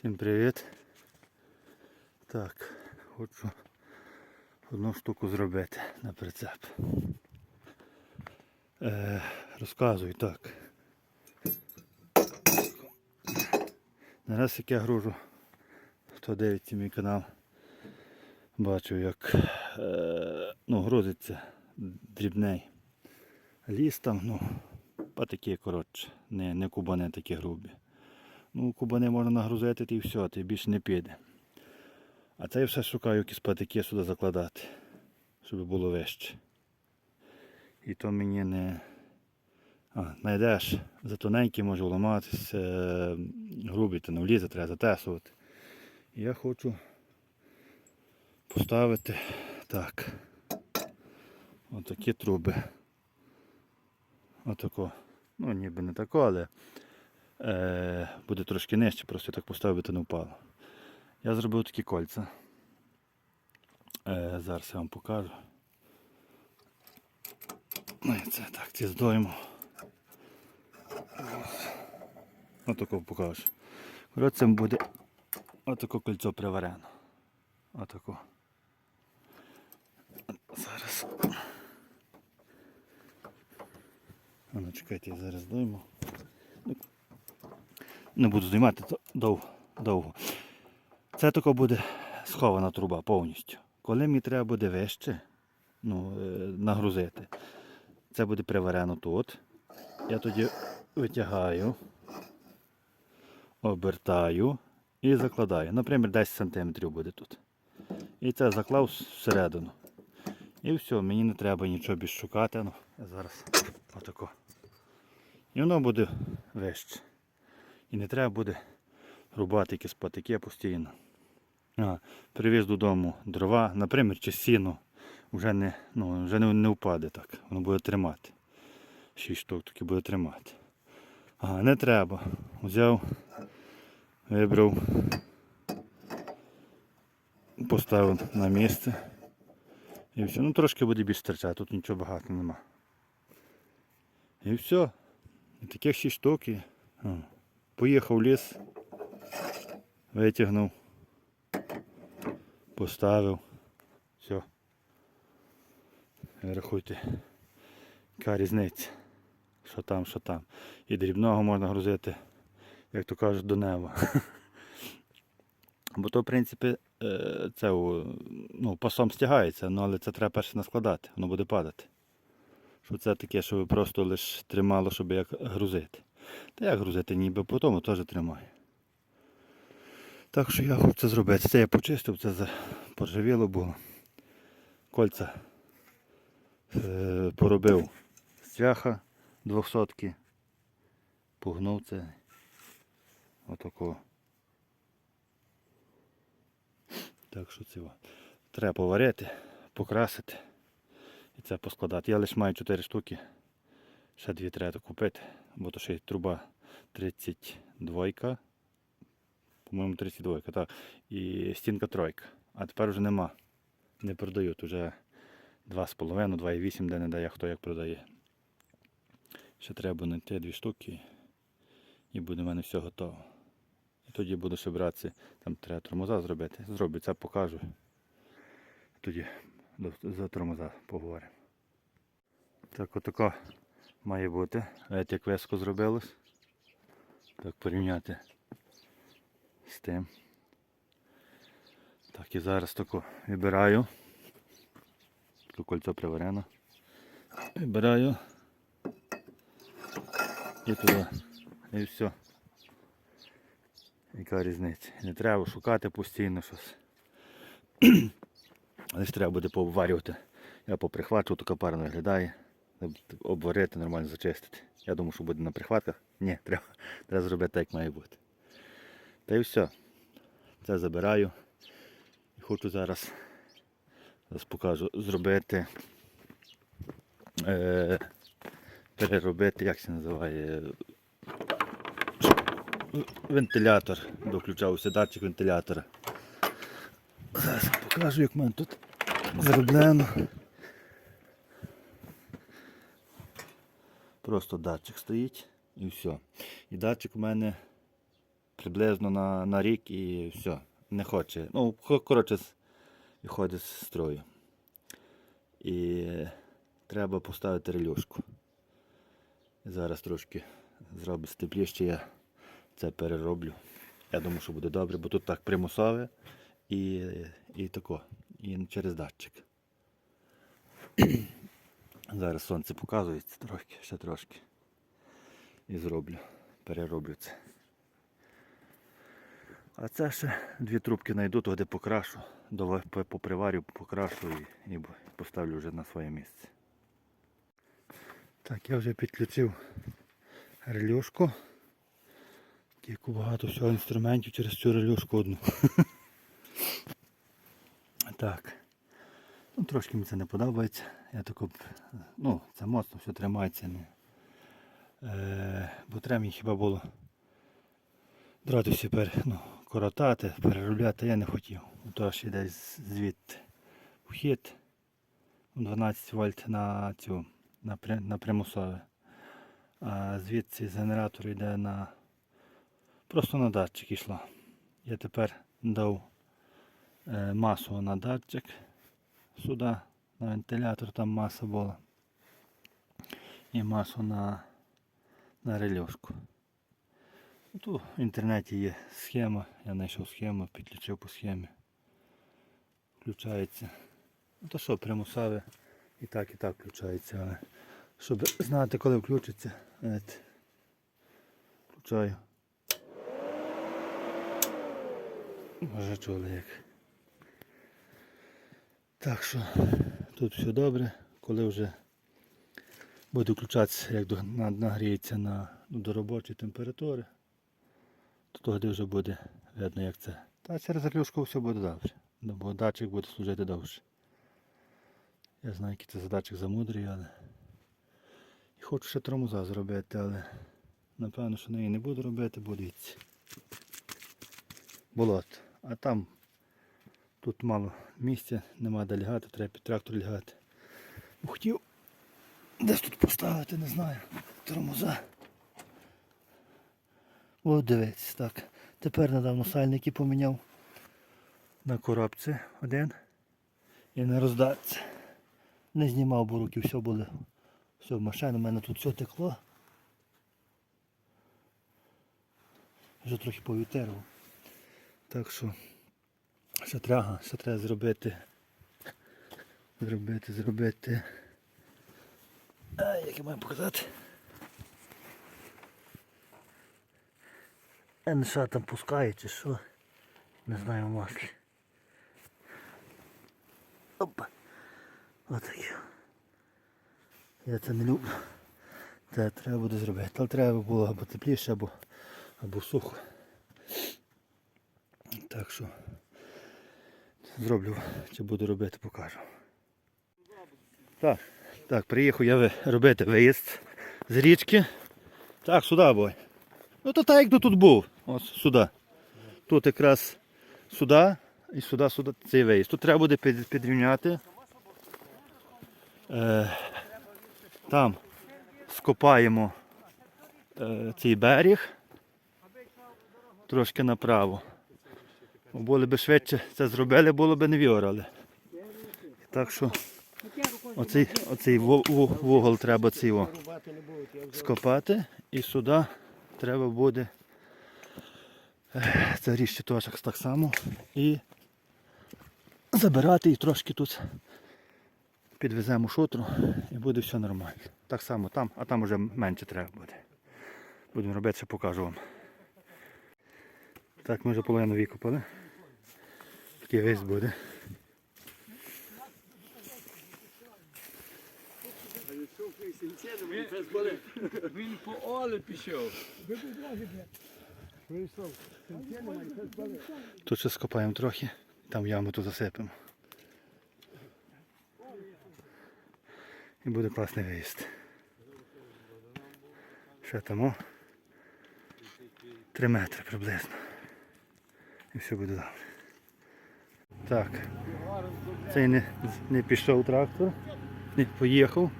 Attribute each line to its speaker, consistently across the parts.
Speaker 1: Всім привіт. Так, хочу одну штуку зробити на прицеп. Е, розказую так. Нараз як я гружу, хто дивиться мій канал, бачу як е, ну, грузиться дрібний ліс там, ну, а такі коротше, не, не кубани такі грубі. Ну, кубани можна нагрузити і все, ти більше не піде. А це я все шукаю якісь патики сюди закладати, щоб було вище. І то мені не. А, знайдеш за тоненький може вламатися, е, грубі, то не влізе, треба затесувати. Я хочу поставити так. Отакі труби. Отако. Ну ніби не тако, але буде трошки нижче, просто я так поставити не впало. Я зробив такі кольця. Е, зараз я вам покажу. Ну і це так, ці здоймо. Отако покажу. Коротше, цим буде отако кольцо приварено. Отако. Зараз. Ну чекайте, я зараз здойму. Не буду знімати довго. Це тако буде схована труба повністю. Коли мені треба буде вище ну, е, нагрузити, це буде приварено тут. Я тоді витягаю, обертаю і закладаю. Наприклад, 10 см буде тут. І це заклав всередину. І все, мені не треба нічого більше шукати. Ну, зараз отако. І воно буде вище. І не треба буде рубати якісь патики постійно. А, привіз додому дрова, наприклад, чи сіно, вже не, ну, вже не, не впаде так. Воно буде тримати. Шість штук таки буде тримати. А, не треба. Взяв, вибрав, поставив на місце. І все. Ну трошки буде більше стирчати, тут нічого багато нема. І все. І таких шість штук. і, а. Поїхав в ліс, витягнув, поставив. Все. Рахуйте, яка різниця. Що там, що там. І дрібного можна грузити, як то кажуть, до неба. Бо то, в принципі, е, це ну, пасом стягається, ну, але це треба перше наскладати, воно буде падати. Що це таке, щоб просто лише тримало, щоб як грузити. Та як грузити, ніби по тому теж тримає. Так що я хочу це зробити. Це я почистив, це поржавіло було. Кольця е, поробив з цвяха 200 погнув це. Отако. Так що це. Треба поварити, покрасити і це поскладати. Я лише маю 4 штуки. Ще дві треба купити, бо то ще й труба 32. По-моєму, 32, так. І стінка тройка. А тепер вже нема. Не продають. Уже 2,5, 2,8, де не дає, хто як продає. Ще треба знайти дві штуки і буде в мене все готово. І тоді буду ще там треба тормоза зробити. Зроблю це покажу. Тоді за тормоза поговоримо. Так отако має бути. Знаєте, як веско зробилось. Так порівняти з тим. Так і зараз тако вибираю. Таке кольцо приварено. Вибираю. І туди. І все. Яка різниця? Не треба шукати постійно щось. Але ж треба буде пообварювати. Я поприхвачу, така пара виглядає. Обварити, нормально зачистити. Я думаю, що буде на прихватках. Ні, треба, треба зробити так, як має бути. Та й все. Це забираю. І хочу зараз, зараз покажу, зробити. Е, переробити, як це називає. Вентилятор. Доключався датчик вентилятора. Зараз покажу, як в мене тут зроблено. Просто датчик стоїть і все. І датчик у мене приблизно на, на рік і все. Не хоче. Ну, коротше, виходить з строю. І треба поставити релюшку. Зараз трошки зробить тепліше, я це перероблю. Я думаю, що буде добре, бо тут так примусове і, і тако, і через датчик. Зараз сонце показується трохи, ще трошки. І зроблю, перероблю це. А це ще дві трубки знайду, туди покрашу, поприварю, покрашу і, і поставлю вже на своє місце. Так, я вже підключив релюшку. Тільки багато всього інструментів через цю релюшку одну. так. Ну, трошки мені це не подобається. Я тако, ну, це моцно все тримається. Не. Е, бо треба мені хіба було дроти пер, ну, коротати, переробляти я не хотів. Тож іде звідти вхід 12 вольт на цю на, на примусове. А звідси з генератора йде на просто на датчик йшла. Я тепер дав е, масу на датчик сюди, на вентилятор, там маса була. І масу на, на рельошку. Тут в інтернеті є схема, я знайшов схему, підключив по схемі. Включається. Ну то що, примусове і так, і так включається, але щоб знати, коли включиться, от, включаю. Може чули як. Так що тут все добре, коли вже буде включатися, як нагріється на, до робочої температури, то тоді вже буде видно як це. Та через заклюшку все буде добре, ну, бо датчик буде служити довше. Я знаю, який це задатчик замудрий, але і хочу ще тормоза зробити, але напевно, що неї не буду робити, дивіться. Болот. А там тут мало місця, нема де лягати, треба під трактор лягати. Хотів десь тут поставити, не знаю. Тормоза. От дивіться, так. Тепер недавно сальники поміняв на коробці один і на роздатці. Не знімав, бо руки все були. Все в машині, у мене тут все текло. Вже трохи повітерував. Так що ще треба, ще треба зробити. Зробити, зробити. А, як я маю показати? НШ там пускає чи що? Не знаю в маслі. Опа. Отаке. Я це не люблю. Це треба буде зробити. Але треба було або тепліше, або, або сухо. Так що зроблю, чи буду робити, покажу. Так, так, приїхав я робити виїзд з річки. Так, сюди бой. Ну то так, як тут був. Ось сюди. Тут якраз сюди і сюди, сюди цей виїзд. Тут треба буде підрівняти. Е, там скопаємо е, цей берег. Трошки направо. Були б швидше це зробили, було б не віорали. Так що оцей, оцей вугол треба цей скопати і сюди треба буде е, це ріжче теж так само і забирати і трошки тут підвеземо шутру і буде все нормально. Так само там, а там вже менше треба буде. Будемо робити, ще покажу вам. Так, ми вже половину викопали. Такий весь буде.
Speaker 2: Він по оле пішов.
Speaker 1: Тут ще скопаємо трохи, там яму тут засипемо. І буде класний виїзд. Ще тому 3 метри приблизно. І все буде добре. Так. Цей не, не пішов трактор, не поїхав.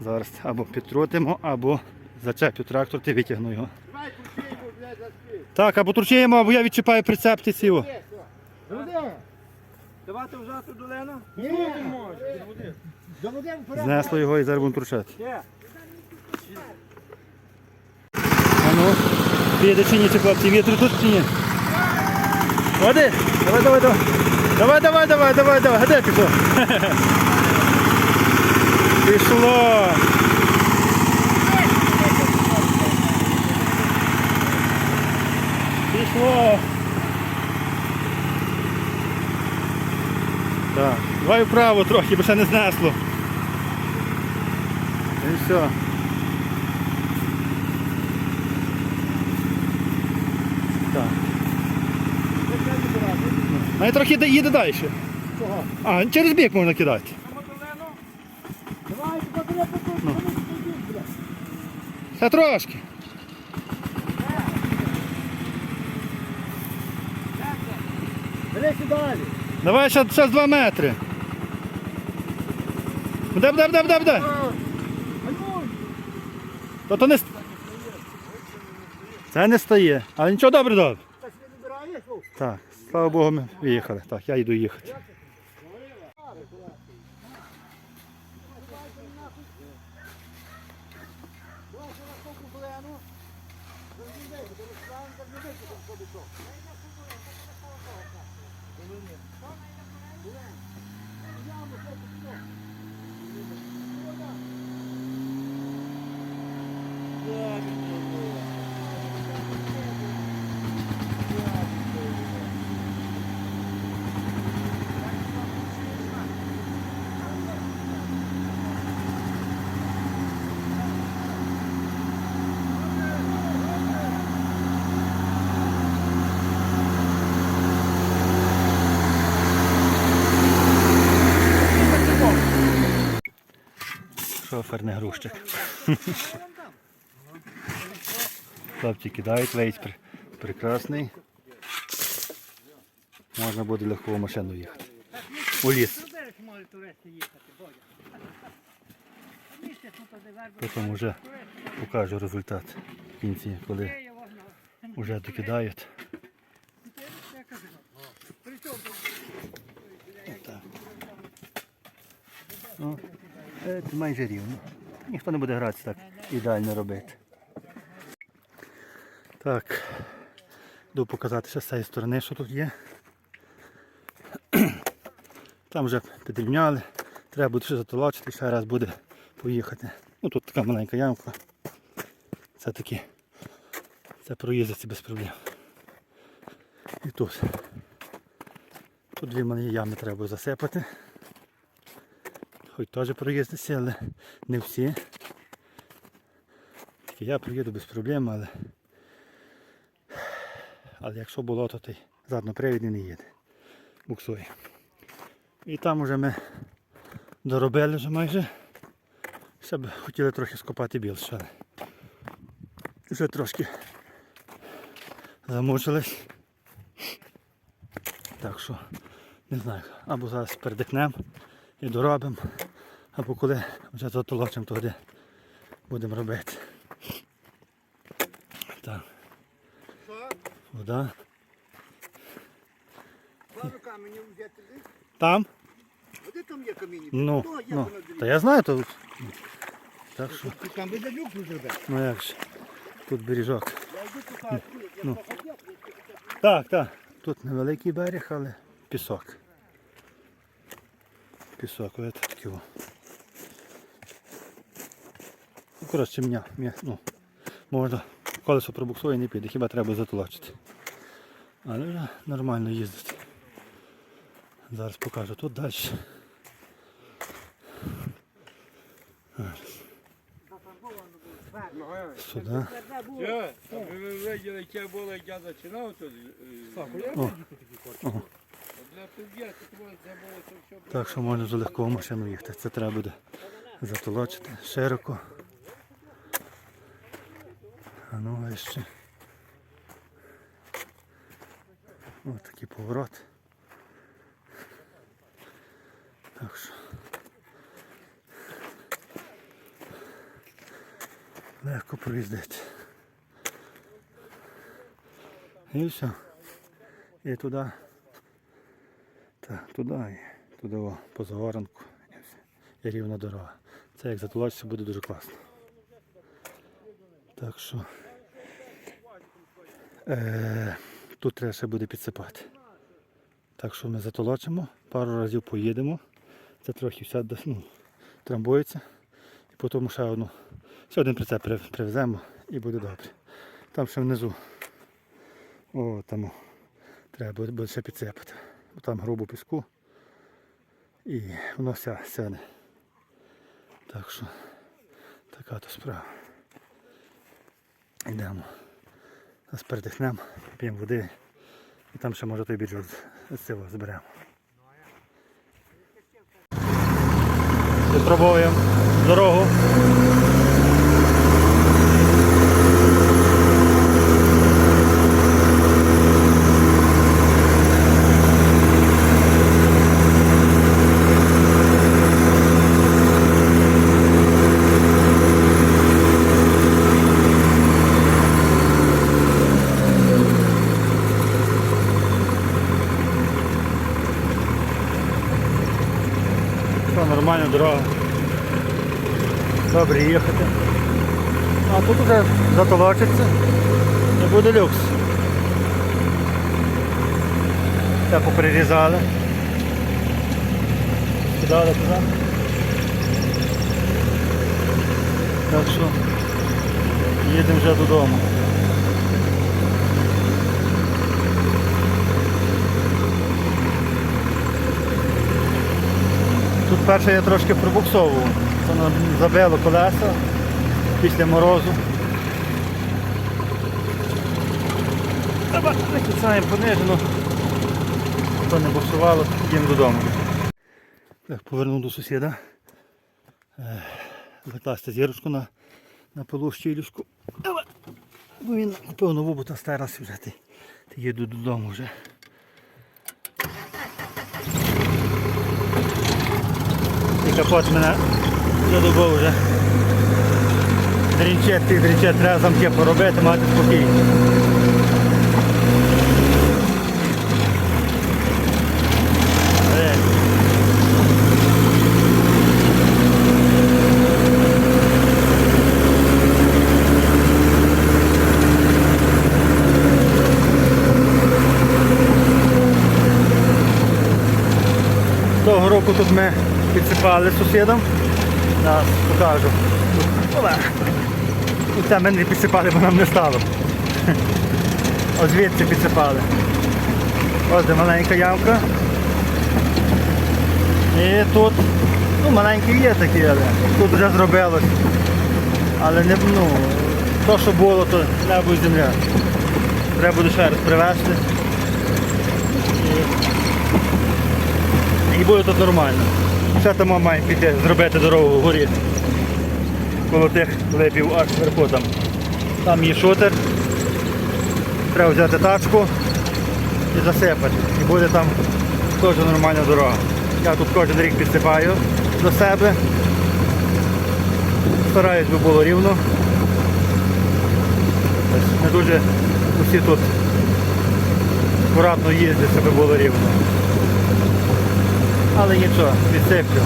Speaker 1: Зараз або підтрутимо, або зачеплю трактор та витягну його. Так, або турчаємо, або я відчіпаю прицеп ти цього.
Speaker 3: Буде?
Speaker 2: Давати вжати долину?
Speaker 3: Ні. Вперед.
Speaker 1: Знесло його і зараз будемо турчати.
Speaker 2: Є.
Speaker 1: А ну, піде чи ні, ці хлопці, вітру тут чи ні? Води, давай, давай, давай. Давай, давай, давай, давай, давай. Де пішло? Пішло. Пішло. Так, давай вправо трохи, бо ще не знесло. І все. Навіть трохи де- їде далі.
Speaker 3: Чого?
Speaker 1: А, через бік можна кидати.
Speaker 3: Давай, треба тут,
Speaker 1: Ну.
Speaker 3: блядь.
Speaker 1: Ще трошки.
Speaker 3: Бери далі.
Speaker 1: Давай ще, ще з 2 метри. Буде, буде, буде, буде, буде.
Speaker 3: Ну,
Speaker 1: То, то не... с- Це не стає. Але нічого добре, добре.
Speaker 3: та не ну?
Speaker 1: Так, слава Богу, ми виїхали. Так, я йду їхати. Шофер не грузчик. Хлопці кидають вейс пр- прекрасний. Можна буде легкову машину їхати. У ліс. Потім вже покажу результат в кінці, коли вже докидають. Отак. Це майже рівно. Ніхто не буде гратися так ідеально робити. Так, йду показати з цієї сторони, що тут є. Там вже підрівняли. Треба буде ще затолочити, ще раз буде поїхати. Ну тут така маленька ямка. Це таки. Це проїздиться без проблем. І тут. Тут дві маленькі ями треба засипати. Хоч теж проїздиться, але не всі. Тільки я проїду без проблем, але. Але якщо болото, то й заднопривідний не їде. Буксує. І там вже ми доробили вже майже. Ще б хотіли трохи скопати більше, але вже трошки замучились. Так що, не знаю, або зараз передихнемо і доробимо, або коли вже затолочимо, тоді будемо робити. Так. Вода.
Speaker 3: Камені взяти.
Speaker 1: Там?
Speaker 3: А де там є камінь?
Speaker 1: Ну,
Speaker 3: То, як
Speaker 1: ну.
Speaker 3: воно?
Speaker 1: Та я знаю, то. Так що,
Speaker 3: Ти Там би дядюк зробив.
Speaker 1: ну як же. Тут бережок.
Speaker 3: Я йду туди, я
Speaker 1: Ну. Так, так. Тут невеликий берег, але пісок. Пісок, ось такий. о. Ну, коротше, м'я, м'я, ну, можна колесо пробуксує не піде, хіба треба затолочити. Але вже нормально їздить. Зараз покажу тут далі. Сюди.
Speaker 2: Тут.
Speaker 1: О.
Speaker 2: Все.
Speaker 1: Так що можна за легкову машину їхати. Це треба буде затолочити широко. А ну а ще. Ось такий поворот. Так що. Легко проїздити. І все. І туди. Так, туди туди о, по загоранку. І все. І рівна дорога. Це як затулатися буде дуже класно. Так що е, тут треба ще буде підсипати. Так що ми затолочимо, пару разів поїдемо. Це трохи все ну, трамбується. І потім ще одну. Ще один прицеп привеземо і буде добре. Там ще внизу. О, там треба буде, ще підсипати. Там грубо піску. І воно вся сяне. Так що така то справа. Йдемо. Зараз передихнемо, п'ємо води. І там ще може той біджок з- цього зберемо. Випробовуємо дорогу. Все нормально. Добре їхати. А тут вже затолочиться і буде люкс. Це поприрізали. Кидали туди. Так що їдемо вже додому. Перше я трошки пробуксовував. Воно забило колеса після морозу. Треба понижено. То не буксувало, їдемо додому. Так, повернув до сусіда. Закласти зірочку на, на пилу щілюшку. Бо він купив нову, бо та старався вже. Ти, ти їду додому вже. Капот мене задобав вже. Дрінчет, тих дрінчет треба замки поробити, мати спокій. Того року тут ми підсипали сусідом. Зараз покажу. І це ми не підсипали, бо нам не стало. Ось звідси підсипали. Ось де маленька ямка. І тут, ну маленькі є такі, але тут вже зробилось. Але не ну, то, що було, то небо і земля. Треба буде ще раз привезти. І, і буде тут нормально. Ще там має піти, зробити дорогу вгорі. Коло тих липів аж вверху там. Там є шутер. Треба взяти тачку і засипати. І буде там теж нормальна дорога. Я тут кожен рік підсипаю до себе. Стараюсь, би було рівно. Не дуже усі тут акуратно їздять, щоб було рівно. Але нічого, відсиплю.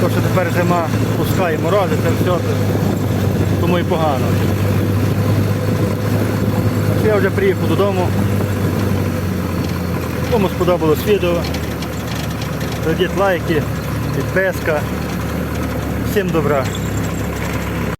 Speaker 1: То, що тепер зима пускає морози, це все, тому і погано. Я вже приїхав додому. Кому сподобалось відео. Дадіть лайки, підписка. Всім добра.